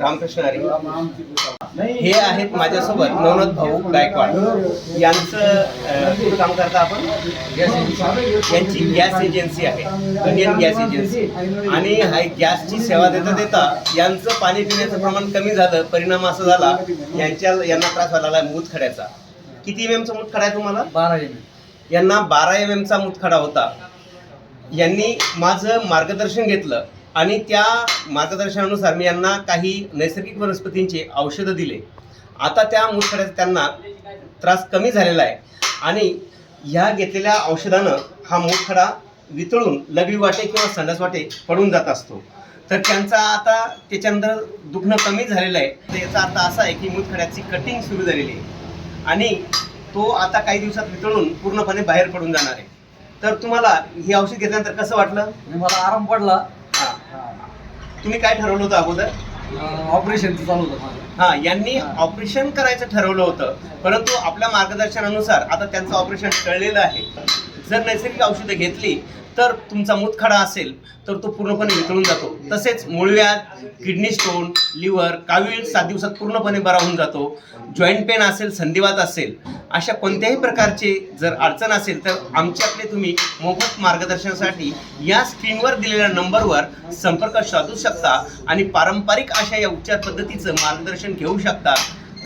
रामकृष्ण हरी. हे आहेत माझ्यासोबत नवनाथ भाऊ गायकवाड. यांचं काम करता आपण? यांची गॅस एजन्सी आहे. Indian gas agency. आणि हा गॅसची सेवा देता देता यांचं पाणी पिण्याचं प्रमाण कमी झालं. परिणाम असा झाला यांच्या यांना त्रास व्हायला मूतखड्याचा किती एम एमचा मूतखडा आहे तुम्हाला? बारा एम यांना बारा एम एमचा मुतखडा होता. यांनी माझं मार्गदर्शन घेतलं. आणि त्या मार्गदर्शनानुसार मी यांना काही नैसर्गिक वनस्पतींचे औषधं दिले. आता त्या मुतखड्याचा त्यांना त्रास कमी झालेला आहे. आणि ह्या घेतलेल्या औषधानं हा मुतखडा वितळून लघवी वाटे किंवा संडास वाटे पडून जात असतो. तर त्यांचा आता त्याच्यानंतर दुखणं कमी झालेलं आहे. तर याचा अर्थ असा आहे की मुतखड्याची कटिंग सुरू झालेली आहे. आणि तो आता काही दिवसात वितळून पूर्णपणे बाहेर पडून जाणार आहे. तर तुम्हाला हे औषध घेतल्यानंतर कसं वाटलं? मला आराम पडला. तुम्ही काय ठरवलं होतं अगोदर? ऑपरेशनचं चालू होतं हा यांनी ऑपरेशन करायचं ठरवलं होतं. परंतु आपल्या मार्गदर्शनानुसार आता त्यांचं ऑपरेशन टळलेलं आहे. जर नैसर्गिक औषधं घेतली तर तुमचा मूतखडा असेल तर तो पूर्णपणे वितळून जातो. तसेच मूळव्याध किडनी स्टोन लिव्हर कावीळ सात दिवसात पूर्णपणे बरा होऊन जातो. जॉईंट पेन असेल संधिवात असेल अशा कोणत्याही प्रकारचे जर अडचण असेल तर आमच्याकडे तुम्ही मोफत मार्गदर्शनासाठी या स्क्रीनवर दिलेल्या नंबरवर संपर्क साधू शकता आणि पारंपरिक अशा या उपचार पद्धतीचं मार्गदर्शन घेऊ शकता.